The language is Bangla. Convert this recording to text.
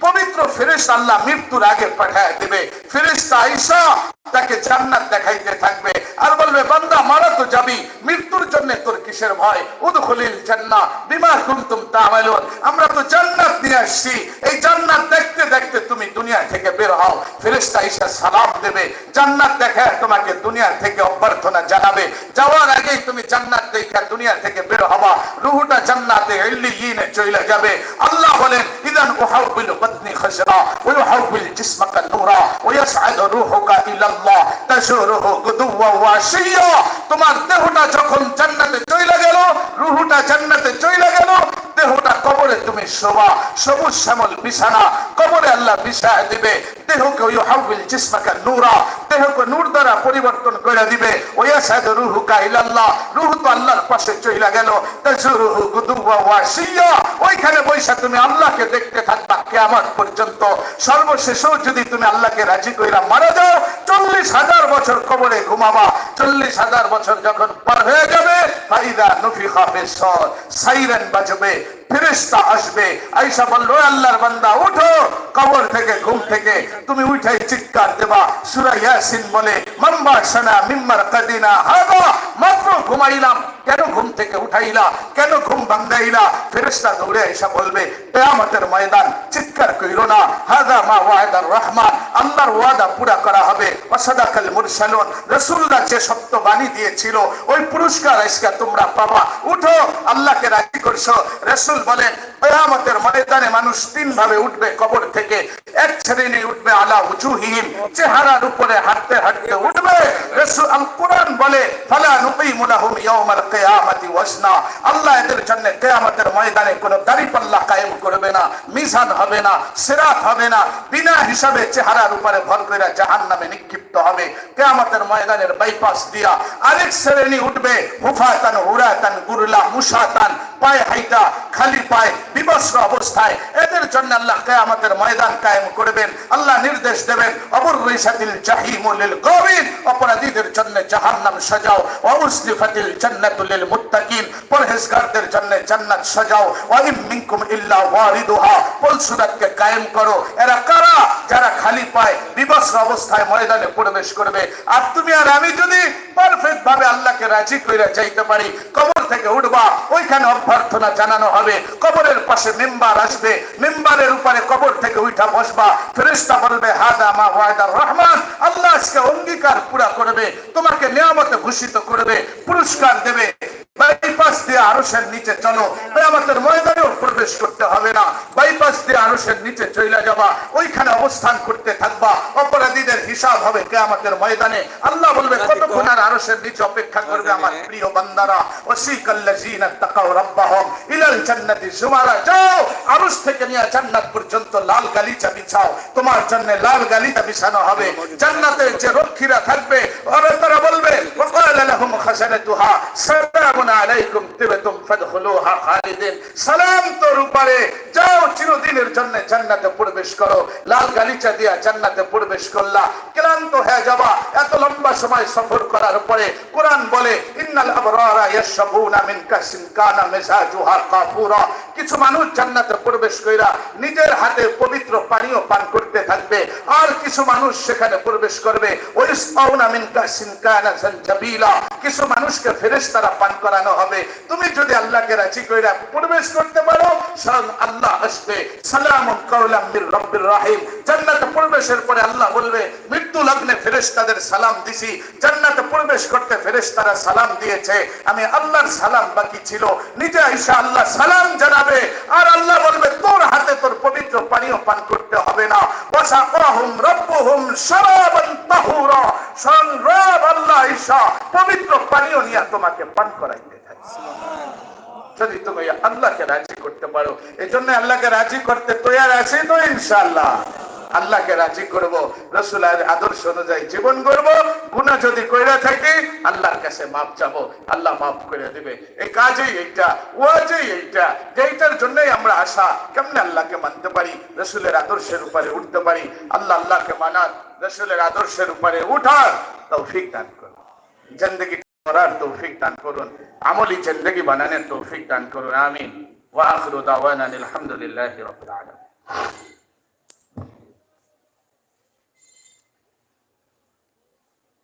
পবিত্র ফেরেশতা আল্লাহ মৃত্যুর আগে পাঠায় দেবে। ফেরেশতা আইসা তাকে জান্নাত দেখাইতে থাকবে। আর বলবে, বান্দা, মারা তো যাবি। মৃত্যুর জন্য তোর কিসের ভয়? উদখুলিল জান্নাহ। বিমা কুনতুম তা'মালুন? আমরা তো জান্নাত নিয়ে আসছি। এই জান্নাত দেখতে দেখতে তুমি দুনিয়া থেকে বের হও। ফেরেশতা ঈসা সালাম দেবে। জান্নাত দেখায় তোমাকে দুনিয়া থেকে অভ্যর্থনা জানাবে। যাওয়ার আগেই তুমি জান্নাত দেখা দুনিয়া থেকে বের হবা। রুহুটা জান্নাতে ইল্লিয়িনে চলে যাবে। আল্লাহ বলেন ইদান উহাউবিল বাতনি খসরা ওয়া ইউহাউবিল জিসমাকা নূরা ওয়া ইয়াসআদু রূহুকা ইলাল্লাহ তাশুরুহু গুদুওয়া ওয়া আশিয়া তোমার দেহটা যখন জান্নাতে চলে গেল রুহুটা জান্নাতে চলে গেল দেহটা কবরে তুমি শোভা সবুজ শ্যামল বিছানা, কবরে আল্লাহ বিছায় দিবে। দেহকে ওই হাউবিল জিসমাকা নূরা, দেহকে নূর দ্বারা পরিবর্তন করে দিবে। ওয়া সাদু রুহুকা ইলাল্লাহ, রূহ তো আল্লাহর পাশে চলে গেল। তাজুরুহু গুদুওয়া ওয়া আশিয়া ওইখানে বৈশা তুমি আল্লাহকে দেখতে থাকবা কিয়ামত পর্যন্ত। সর্বশেষও যদি তুমি আল্লাহকে রাজি কইরা মারা যাও, চল্লিশ হাজার বছর কবরে ঘুমাবা। চল্লিশ হাজার বছর যখন পার হয়ে যাবে, ফাইদা নফিখা ফিসর সাইরেন বাজবে। ফেরেশতা আসবে। আয়েশা বলল "ও আল্লাহর বান্দা উঠো কবর থেকে, ঘুম থেকে তুমি উঠাই চিৎকার দেবা। সূরা ইয়াসিন বলে মাম্বা সানা মিম্মার কাদিনা হাদা। মাত্র ঘুমাইলাম। কেন ঘুম থেকে উঠাইলা? কেন ঘুম ভাঙ্গাইলা ফেরেশতা দৌড়ে আয়েশা বলবে, কিয়ামতের ময়দান চিৎকার কইরো না। হাদা মা ওয়াদার রহমান। আল্লাহর ওয়াদা পুরা করা হবে। ওয়াসাদাকাল মুরসালুন। রাসূলুল্লাহ যে সত্য বাণী দিয়েছিল, ওই পুরস্কার আজকে তোমরা পাবা। উঠো, আল্লাহকে রাজি করছ। রাসূল বলেন, কিয়ামতের ময়দানে মানুষ তিন ভাবে উঠবে কবর থেকে। এক শ্রেণি উঠবে আলা উজুহিহিম, চেহারার উপরে হাঁটতে হাঁটতে উঠবে। রাসূল আল কোরআন বলে, ফালা নুকিমু লাহুম ইয়াউমাল কিয়ামাতি ওয়াজনা। আল্লাহ এদের জন্য কিয়ামতের ময়দানে কোনো দাড়িপাল্লা কায়েম করবে না, মিজান হবে না, সিরাত হবে না। বিনা হিসাবে চেহারার উপরে ভর করে জাহান্নামে নিক্ষিপ্ত হবে। কিয়ামতের ময়দানের বাইপাস দিয়া আরেক শ্রেণি উঠবে, হুফাতান, হুরাতান, গুরলা, মুসাতান পায়ে হাইটা, খালি পায়ে বিবস্ত্র অবস্থায়। এদের জন্য আল্লাহ কিয়ামতের ময়দান কায়েম করবেন। আল্লাহ নির্দেশ দেবেন অবররিসাতিল জাহিমু লিল গাবিন অপরাধীদের জন্য জাহান্নাম সাজাও। ওয়া উসলিফাতিল জান্নাতু মুত্তাকিন পরহেজগারদের জন্য জান্নাত সাজাও। ওয়া ইম মিনকুম ইল্লা ওয়ারিদুহা পলসুরাতকে কায়েম করো। এরা কারা? যারা খালি পায় বিবস্ত্র অবস্থায় ময়দানে প্রবেশ করবে। আর তুমি আর আমি যদি পারফেক্ট ভাবে আল্লাহকে রাজি কইরা যাইতে পারি, কবর থেকে উঠবা, ওইখানে অভ্যর্থনা জানানো হবে। কবরের পাশে মেম্বার আসবে, মেম্বারের উপরে কবর থেকে উঠা বসবা। ফেরেশতা বলবে, হাদা মা ওয়াদার রহমান, আল্লাহ আজকে অঙ্গীকার পুরা করবে, তোমাকে নিয়ামতে ভূষিত করবে, পুরস্কার দেবে। বাইপাস দিয়ে আরশের নিচে চলো। আমাদের ময়দানেও প্রবেশ করতে হবে না। বাইপাস দিয়ে আরশের নিচে চলে যাবা। ওইখানে অবস্থান করতে থাকবা। অপরাধীদের হিসাব হবে কেয়ামতের ময়দানে। আল্লাহ বলবে কতক্ষণ আর আরশের নিচে অপেক্ষা করবে আমার প্রিয় বান্দারা? ওসিকাল্লাযিনা তাকাউ রাব্বাহুম। ইলাল জান্নাতি জুমারা। যাও আরশ থেকে নিয়ে জান্নাত পর্যন্ত লাল গালিচা বিছাও। তোমার জন্য লাল গালিচা বিছানো হবে। জান্নাতে যে রক্ষীরা থাকবে ওরা তারা বলবে ওয়াকালা লাহুম খাজানাতুহা সালামুন আলাইকুম ফাদখুলুহা খালিদিন। উপরে, যাও চিরদিনের জন্য জান্নাতে প্রবেশ করো। লাল গালিচা দিয়া জান্নাতে প্রবেশ করলা। ক্লান্ত হয়ে যাবা। এত লম্বা সময় সফর করার পরে কোরআন বলে, ইন্নাল আবরারা ইয়াশরাবুনা মিন কাসিন কানা মিজাজুহা কাফুরা। কিছু মানুষ জান্নাতে প্রবেশ কইরা নিজের হাতে পবিত্র পানীয় পান করতে থাকবে। আর কিছু মানুষ সেখানে প্রবেশ করবে। কিছু মানুষকে ফেরেশতারা পান করানো হবে। তুমি যদি আল্লাহকে রাজি কইরা প্রবেশ করতে পারো আল্লাহ আসবে। রব্বির রাহিম। জান্নাতে প্রবেশের পরে আল্লাহ বলবে, মৃত্যু লগ্নে ফেরেশতাদের সালাম দিছি। জান্নাতে প্রবেশ করতে ফেরেশতারা সালাম দিয়েছে। আমি আল্লাহর সালাম বাকি ছিল। নিজে আইসা আল্লাহ সালাম জানাবে। আর আল্লাহ বলবে, তোর হাতে তোর পবিত্র পানীয় পান করতে হবে না। ওয়াসাকাহুম রাব্বুহুম শারাবান তাহুরা। রব আল্লাহ ঈশা, পবিত্র পানীয় নিয়ে তোমাকে পান করাইতে যদি তুমি আল্লাহকে রাজি করতে পারো এই জন্য আল্লাহকে রাজি করতে তৈরি আছে তো ইনশাআল্লাহ। আল্লাহকে রাজি করব, রসুলের আদর্শ অনুযায়ী জীবন করব গুণা যদি কইরা থাকি, আল্লাহর কাছে মাপ চাবো, আল্লাহ মাফ করে দিবে। এই কাজেই এইটা, ওয়াজেই এইটা, যেইটার জন্যই আমরা আশা, কেমনে আল্লাহকে মানতে পারি, রসুলের আদর্শের উপরে উঠতে পারি, আল্লাহ আল্লাহকে মানার, রসুলের আদর্শের উপরে উঠার তৌফিক দান করুন। জিন্দগি করার তৌফিক দান করুন, আমলি জিন্দগি বানানোর তৌফিক দান করুন, আমিন। ওয়া আখিরু দাওয়ানা আলহামদুলিল্লাহি রাব্বিল আলামিন।